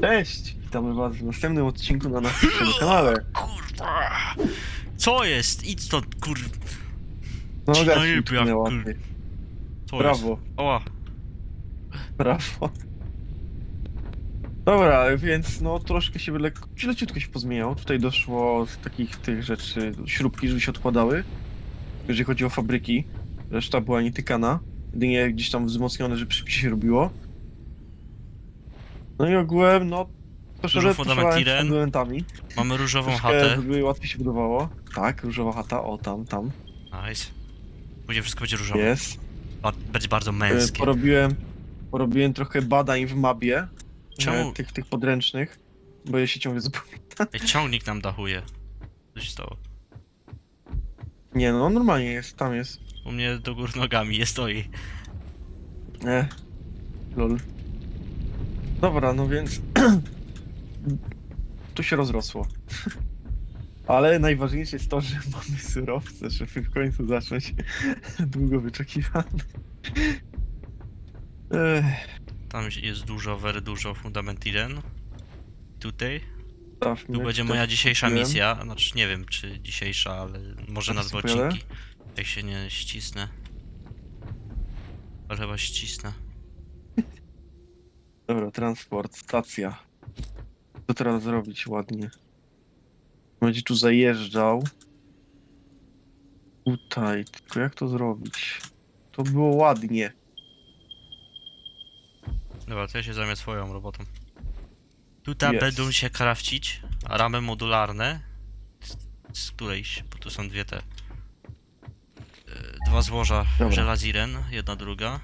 Cześć! Witamy was w następnym odcinku na naszym kanale. Kurwa! Co jest? Idź stąd, kur... No, Ci Gaci najebia, utknęła, kur-. Co Brawo, Jest? Oła. brawo. Dobra, więc no troszkę się lekko, leciutko się pozmieniało. Tutaj doszło z takich tych rzeczy, śrubki, żeby się odkładały. Jeżeli chodzi o fabryki, reszta była nietykana. Jedynie gdzieś tam wzmocnione, że szybciej się robiło. No i ogółem, no... Troszkę Dużo poszalałem fundament Iren. fundamentami. Mamy różową Troszkę, chatę. żeby łatwiej się budowało. Tak, różowa chata, o tam, tam. Nice. Później wszystko będzie różowe. Jest. Ba będzie bardzo E, męskie. Porobiłem, porobiłem trochę badań w mapie, Czemu? e, tych, tych podręcznych, bo ja się ciągle zapomnę. Ej, ciągnik nam dachuje. Co się stało? Nie no, normalnie jest, tam jest. U mnie do gór nogami je stoi. E, lol. Dobra, no więc... tu się rozrosło. Ale najważniejsze jest to, że mamy surowce, żeby w końcu zacząć długo wyczekiwany. Tam jest dużo, very dużo fundament 1. Tutaj. Tu będzie moja dzisiejsza misja. Znaczy nie wiem czy dzisiejsza, ale może na Teraz dwa odcinki. Jak się nie ścisnę. Ale chyba ścisnę. Dobra, transport, stacja. Co teraz zrobić ładnie? Będzie tu zajeżdżał. Tutaj, tylko jak to zrobić? To było ładnie. Dobra, to ja się zajmę swoją robotą. Tutaj Jest. będą się krawcić ramy modularne. Z, z którejś, bo tu są dwie te. e, Dwa złoża Dobra. żelaziren, jedna druga.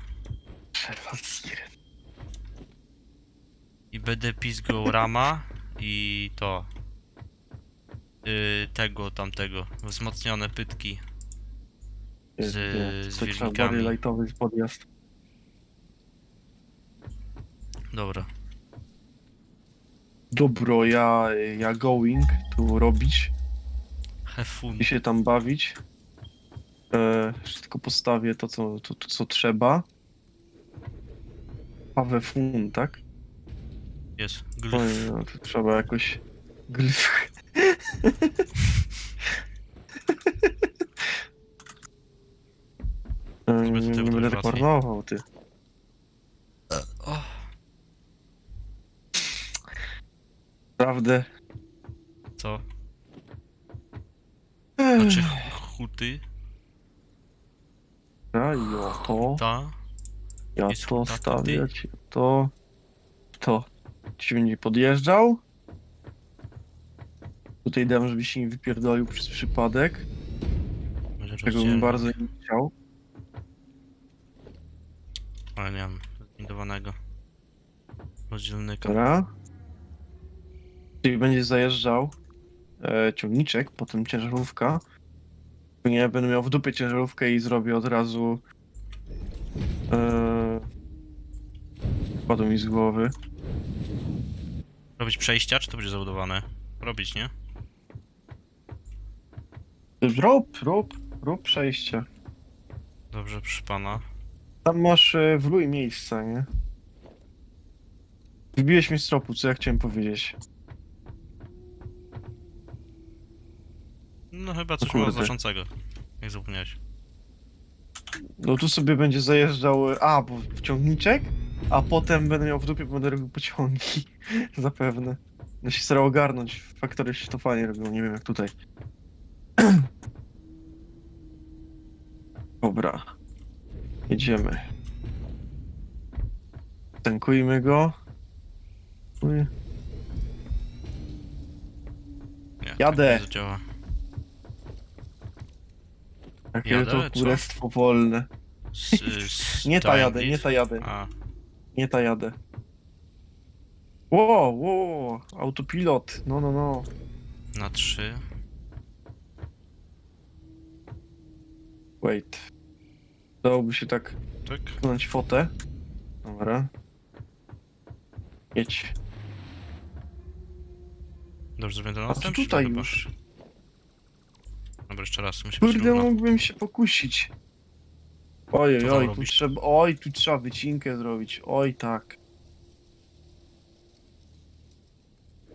I będę pizgał rama i to. y, tego, tamtego. Wzmocnione pytki. Jest, z- nie, z to trzeba wilkami. bardziej lightowy podjazd. Dobra. Dobro, ja, ja going tu robić Have fun. i się tam bawić. E, tylko postawię to co, to, to, co trzeba. Pawe fun, tak? Jest. Oj, Glyf. no, to trzeba jakoś. E, Żeby Nie, będę marnował, ty. O, co? Znaczy huty? ja, i o to, Ta? ja jest to huta, to stawiać, to, to. Ci będzie podjeżdżał. Tutaj dam, żeby się nie wypierdolił przez przypadek. Będzie Czego bym bardzo nie chciał. Ale nie mam zbindowanego. Rozdzielnika. Dobra. Czyli będzie zajeżdżał e, ciągniczek, potem ciężarówka. Nie będę miał w dupie ciężarówkę i zrobię od razu. E, Padło mi z głowy. Robić przejścia, czy to będzie zabudowane? Robić, nie? Rób, rób, rób przejście. Dobrze, proszę pana. Tam masz e, wrój miejsca, nie? Wybiłeś mnie z tropu, co ja chciałem powiedzieć. No chyba coś kurde. mało znaczącego. Jak zapomniałeś. No tu sobie będzie zajeżdżał, e, a, bo ciągniczek, a potem będę miał w dupie, bo będę robił pociągi. Zapewne. No się starał ogarnąć, faktory się to fajnie robią, nie wiem jak tutaj. Dobra. Jedziemy. Tankujmy go. Uj, Nie, Jadę. Tak nie zadziała. Jakie Jadę, to co? królestwo wolne. S, s, Nie ta jadę, nie ta jadę, A, nie ta jadę. Ło, ło, autopilot, no, no, no. na trzy. Wait. Dałoby się tak Tak? fotę. Dobra. Jedź. Dobrze, zrobię to A tutaj już? Dobra, jeszcze raz, musi być Kurde, równo. mógłbym się pokusić. Oj, Co oj, tam oj, tu robisz? trzeba, oj, tu trzeba wycinkę zrobić. Oj, tak.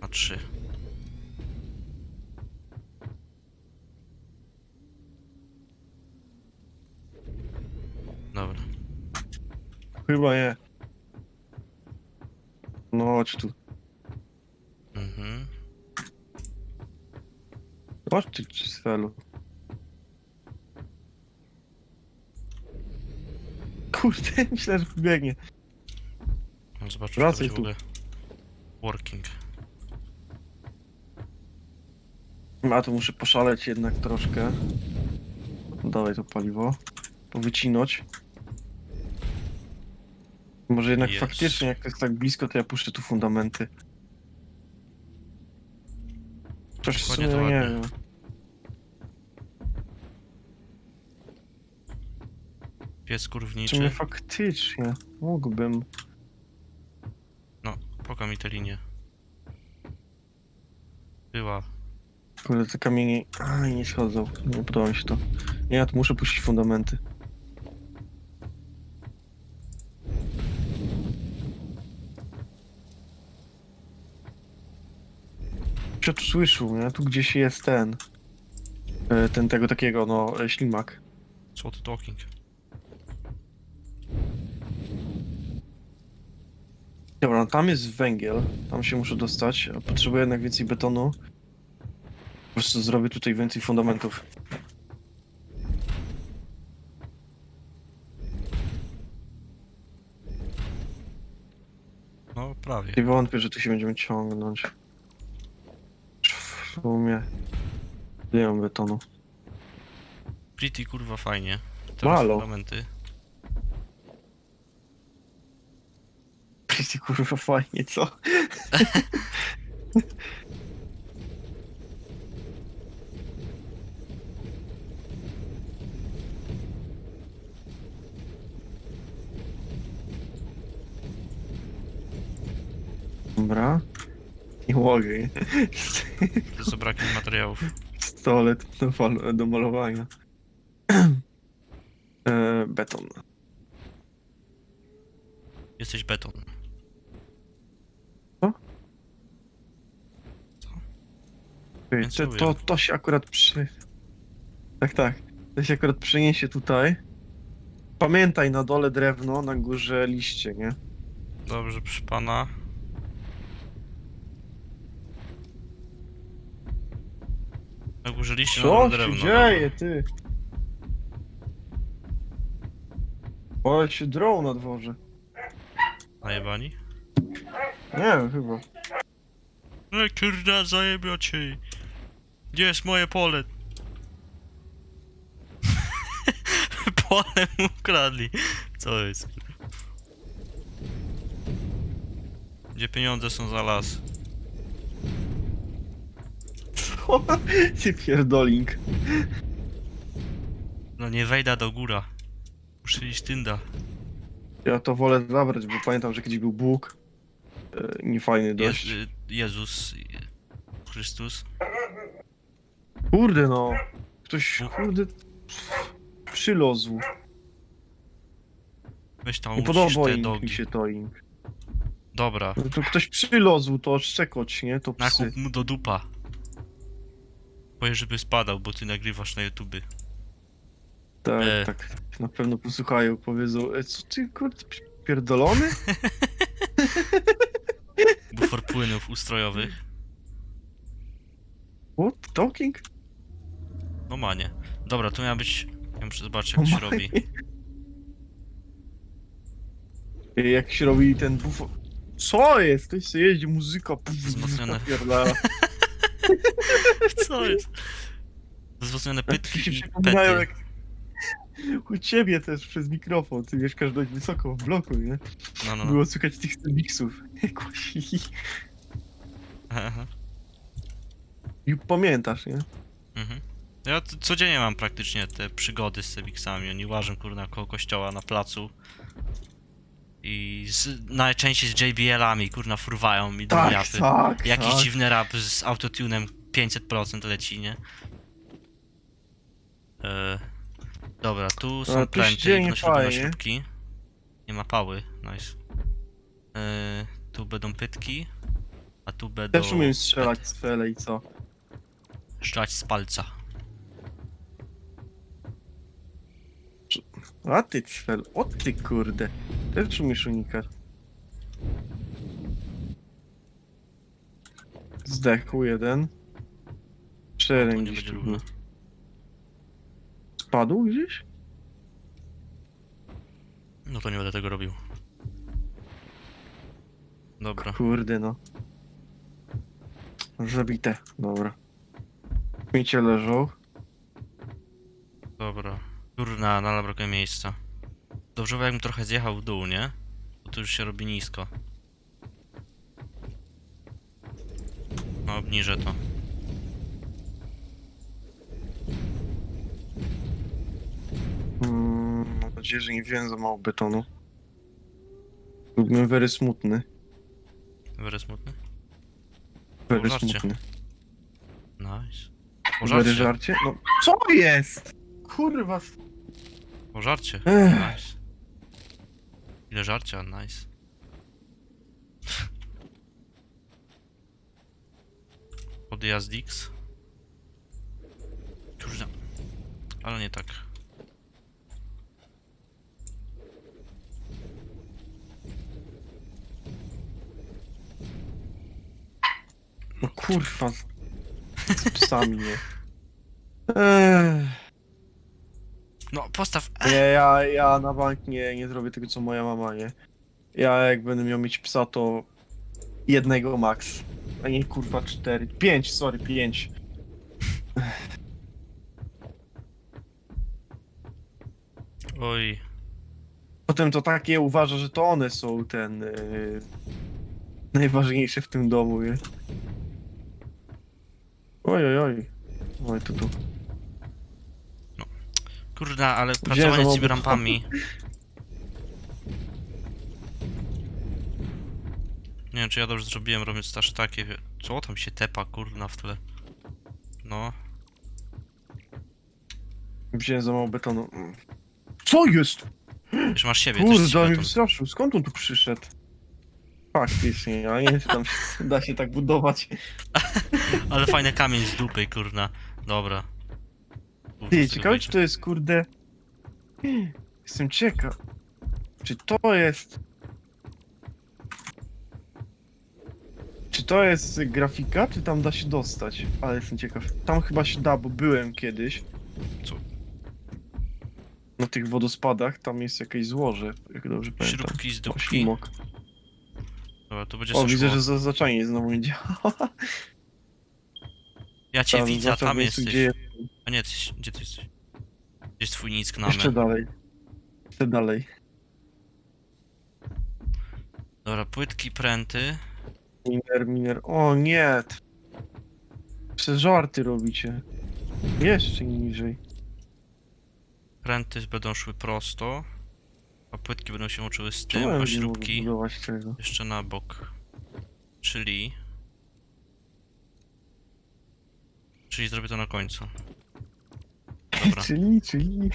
Na trzy. Dobra. Chyba nie. No chodź tu. Mhm. Chodź ty, Cysfelu. Kurde, myślę, że pobiegnie. No Zobaczmy, czy to Wracaj będzie w tu. ogóle working. A tu muszę poszaleć jednak troszkę. Dawaj to paliwo. Powycinać. Może jednak Jest. faktycznie, jak to jest tak blisko, to ja puszczę tu fundamenty. Coś w Dokładnie sumie to nie ładnie. wiem. Kurwniczy. mnie faktycznie mógłbym. No, poka mi tę linię. Była. Kurde, te kamienie. Aj, nie schodzą. Nie podoba mi się to. Nie, ja tu muszę puścić fundamenty. Przed słyszał, nie? Tu gdzieś jest ten. e, Ten tego takiego, no, e, ślimak. Co ty talking? Dobra, no tam jest węgiel. Tam się muszę dostać. a Potrzebuję jednak więcej betonu. Po prostu zrobię tutaj więcej fundamentów. No, prawie. Nie wątpię, że tu się będziemy ciągnąć. W sumie. Nie mam betonu. Pretty kurwa fajnie. Teraz Malo. fundamenty. Pretty kurwa fajnie, co? Dobra. Nie mogę. jest brakiem materiałów. Pistolet do, fal- do malowania. e, beton. Jesteś beton. To, to, to się akurat przy... Tak, tak. To się akurat przyniesie tutaj. Pamiętaj, na dole drewno, na górze liście, nie? Dobrze, przy pana. Na górze liście, na Co dole się drewno. dzieje, ty? O, się drą na dworze. Najebani? Nie wiem, chyba. No kurda, zajebiocie. Gdzie jest moje pole? pole mu ukradli. Co jest? Gdzie pieniądze są za las? Co? Ty pierdolink. No nie wejda do góra. Muszę iść tynda. Ja to wolę zabrać, bo pamiętam, że kiedyś był Bóg. E, niefajny dość. Jezus. Chrystus. Kurde no. Ktoś, kurde, przylozł. Weź tam Nie ucisz podoba te im dogi. się to im. Dobra. No to ktoś przylozł, to szczekoć, nie? To psy. Nakup mu do dupa. Powiedz, żeby spadał, bo ty nagrywasz na YouTube. Tak, E. tak. Na pewno posłuchają, powiedzą, e, co ty, kurde, pierdolony? Bufor płynów ustrojowych. What? Talking? No manie. Dobra, to miała być... Ja muszę zobaczyć jak to się robi. Jak się robi ten bufo... Co jest? Ktoś sobie jeździ, muzyka. puf, Wzmocnione. napierdala. Co jest? Wzmocnione Tak pytki się i przypominają pety. jak... U ciebie też przez mikrofon, ty mieszkasz dość wysoko w bloku, nie? No, no, no. Było słychać tych miksów. Kusi. Aha. I pamiętasz, nie? Mhm. Ja codziennie mam praktycznie te przygody z Cebiksami. Oni łażą kurna koło kościoła na placu. I z, najczęściej z JBL-ami kurna furwają mi do Tak, japy. tak, Jakiś tak. dziwny rap z autotunem 500% leci, nie? E, dobra, tu są pręty, na fajnie. śrubki. Nie ma pały, nice. E, tu będą pytki. A tu będą Też umiem strzelać z fele i co? strzelać z palca. A ty cfel, o ty kurde. Też umiesz unikać. Zdechł jeden. Nie gdzieś tu był. Spadł gdzieś? No to nie będę tego robił. Dobra. Kurde no. Zabite, dobra. Śmiecie leżą. Kurna, nadal brakuje miejsca. Dobrze by jakbym trochę zjechał w dół, nie? Bo tu już się robi nisko. No, obniżę to. Mm, mam nadzieję, że nie wziąłem za mało betonu. Byłbym very smutny. Very smutny. Very Pożarcie. smutny. Nice. Very Pożarcie. żarcie? No, co jest? Kurwa. Pożarcie. Ech. Nice. Ile żarcia? Nice. Odjazd X. Kurde. Ale nie tak. No kurwa. Z psami, nie. Ech. No, postaw. Nie, ja, ja na bank nie, nie zrobię tego, co moja mama, nie. Ja jak będę miał mieć psa, to jednego max. A nie kurwa cztery. Pięć, sorry, pięć. Oj. Potem to takie uważa, że to one są ten... Yy, najważniejsze w tym domu, nie. Oj, oj, oj. Oj, to tu. Kurna, ale pracowanie z tymi rampami. Nie wiem, czy ja dobrze zrobiłem, robiąc aż takie. Co tam się tepa, kurna, w tle? No. Wziąłem za mało betonu. Co jest? Już masz siebie, też Kurde, mnie wystraszył. Skąd on tu przyszedł? Faktycznie, ja nie wiem, czy tam się da się tak budować. Ale fajny kamień z dupy, kurna. Dobra. Ty, ciekawe czy to jest kurde... Jestem ciekaw. Czy to jest... Czy to jest grafika, czy tam da się dostać? Ale jestem ciekaw. Tam chyba się da, bo byłem kiedyś. Co? Na tych wodospadach, tam jest jakieś złoże, jak dobrze pamiętam. Śrubki z O, dupki. Dobra, to będzie O, coś widzę, szło. że zaznaczanie znowu nie działa. Ja cię widzę, a tam miejscu, jesteś. Gdzie A nie, ty, gdzie ty jesteś? Gdzie jest twój nick na Jeszcze dalej. Jeszcze dalej. Dobra, płytki, pręty. Miner, miner. O nie! Przez żarty robicie. Jeszcze niżej. Pręty będą szły prosto. A płytki będą się łączyły z tym, Czemu ja a nie mogę śrubki budować tego? jeszcze na bok. Czyli... Czyli zrobię to na końcu. Dobra. Czyli, czyli...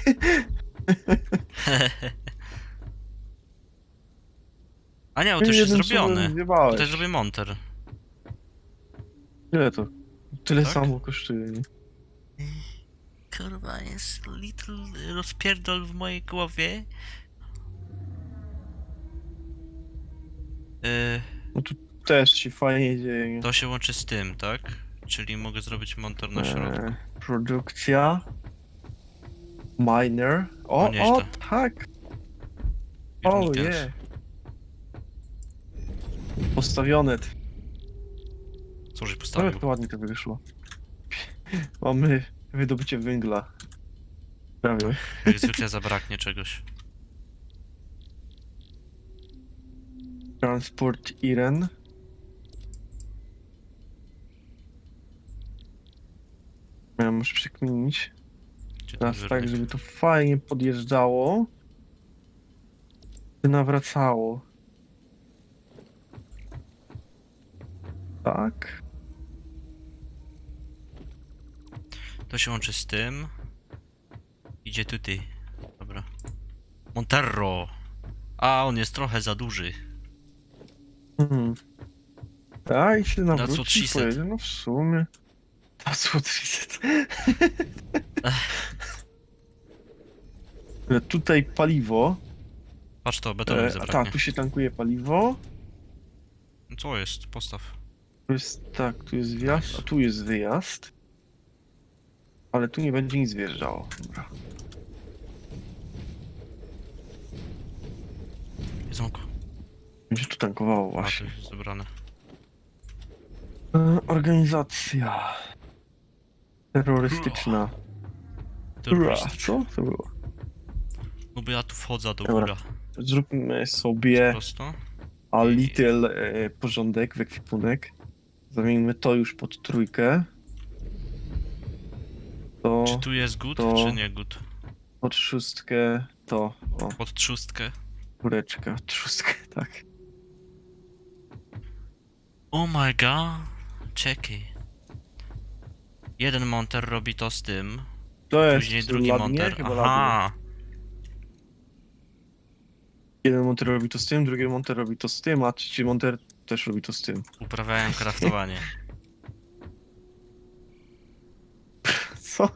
A nie, bo to już jest zrobione. słowem zjebałeś. Tutaj zrobię monter. Ile to? Tyle Tak? samo kosztuje, nie? Kurwa, jest little rozpierdol w mojej głowie. Yy, Też się fajnie dzieje, nie? to się łączy z tym, tak? Czyli mogę zrobić monter na środku. Eee, produkcja. Miner. O, No nieźle. o, tak! O, Unitent. je! Postawione. Co żeś postawił? to ładnie to wyszło. Mamy wydobycie węgla. Prawie. Jak zwykle zabraknie czegoś. Transport Iren. Muszę przekminić. Teraz tak, żeby to fajnie podjeżdżało. By nawracało. Tak. To się łączy z tym. Idzie tutaj. Dobra. Monterro! A, on jest trochę za duży. Mhm. A i się what nawróci i pojedzie, no w sumie. Said. E, Tutaj paliwo. Patrz to, betonu mi E, a zabraknie. tak, tu się tankuje paliwo. Co jest? Postaw. Tu jest, tak, tu jest wjazd, a tu jest wyjazd. Ale tu nie będzie nic wjeżdżało. Dobra. Jedzonko. Będzie tu tankowało A, właśnie. to jest zebrane. E, organizacja. Terrorystyczna. Ura, co to było? No bo ja tu wchodzę do Dobra. góra. Zróbmy sobie Prosto. a little e, porządek w ekwipunek. Zamieńmy to już pod trójkę. To Czy tu jest good, to- czy nie good? pod szóstkę, to o, Pod trzustkę. kureczka, trzustkę, tak. Oh my god. Czekaj. Jeden monter robi to z tym, To jest później drugi ładnie, monter. chyba. Aha. Jeden monter robi to z tym, drugi monter robi to z tym, a trzeci monter też robi to z tym. Uprawiałem kraftowanie. Co?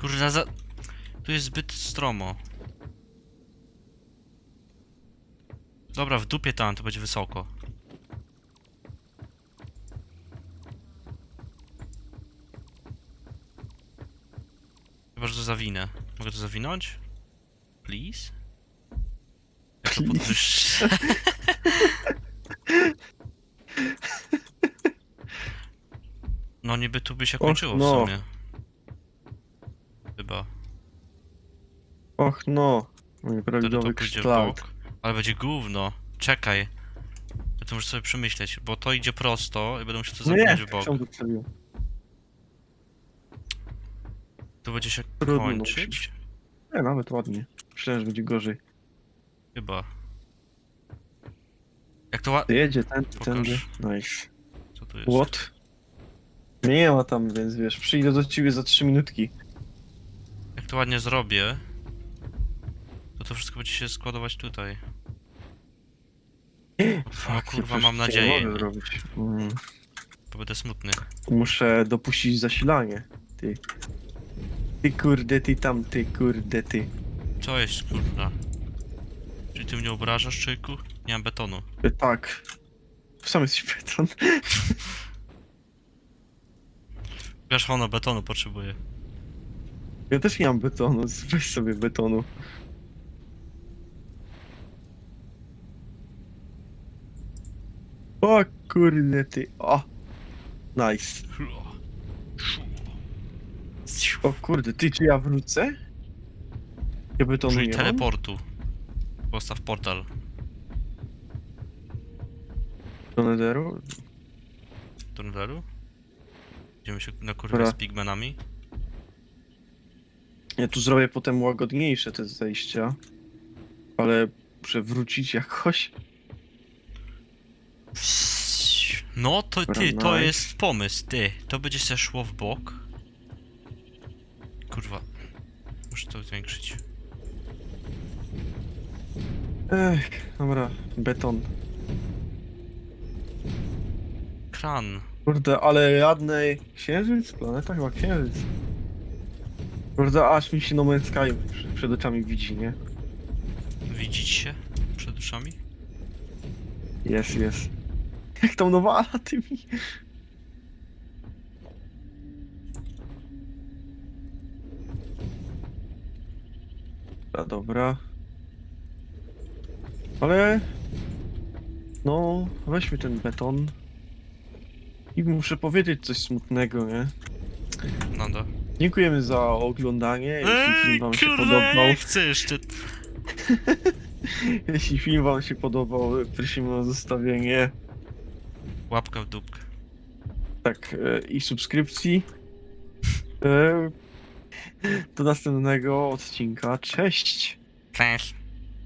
Kurwa, za... Tu jest zbyt stromo. Dobra, w dupie tam, to będzie wysoko. Chyba, że to zawinę. Mogę to zawinąć? Please? Ja to podwyższę. No niby tu by się Och, kończyło w no. sumie. Chyba. Och no, mój Wtedy to prawidłowy pójdzie w kształt. bok. Ale będzie gówno. Czekaj. Ja to muszę sobie przemyśleć, bo to idzie prosto i będę musiał to No nie, zawinąć w bok. czemu to przebił? Tu będzie się Trudno kończyć? Nie, nawet ładnie. Myślałem, że będzie gorzej. Chyba. Jak to ła... Jedzie ten, Pokaż. tędy. Nice. Co tu jest? What? Nie ma tam, więc wiesz, przyjdę do ciebie za 3 minutki. Jak to ładnie zrobię, to to wszystko będzie się składować tutaj. Fuck, kurwa, mam przecież nadzieję, nie mogę zrobić. Mm. Bo będę smutny. Muszę dopuścić zasilanie. Ty. Ty kurde, ty tam, ty kurde, ty. Co jest, kurwa? Czy ty mnie obrażasz, człowieku? Nie mam betonu. E, Tak. Sam jesteś beton. Wiesz, ono betonu potrzebuje. Ja też nie mam betonu, weź sobie betonu. O kurde ty, o. Nice. O kurde, ty czy ja wrócę? Ja betonu Użyj teleportu. Postaw portal. Do netheru? Do tunelu? Idziemy się na kurwę Dobra. z pigmenami. Ja tu zrobię potem łagodniejsze te zejścia. Ale muszę wrócić jakoś. No to Dobra, ty, to nice. jest pomysł, ty. To będzie się szło w bok. Kurwa. Muszę to zwiększyć. Ech, dobra, beton. Kran. Kurde, ale jadnej... Księżyc? Planeta chyba księżyc. Kurde, aż mi się No Man's Sky przed- przed oczami widzi, nie? Widzieć się przed uszami? Jest, jest. Jak tam nawala tymi... Dobra, dobra. Ale... No, weźmy ten beton. I muszę powiedzieć coś smutnego, nie? Nada. Dziękujemy za oglądanie. Jeśli film wam się podobał, nie chcę jeszcze. jeśli film wam się podobał, prosimy o zostawienie Łapka w dupkę. tak e, i subskrypcji. E, do następnego odcinka. Cześć! Cześć.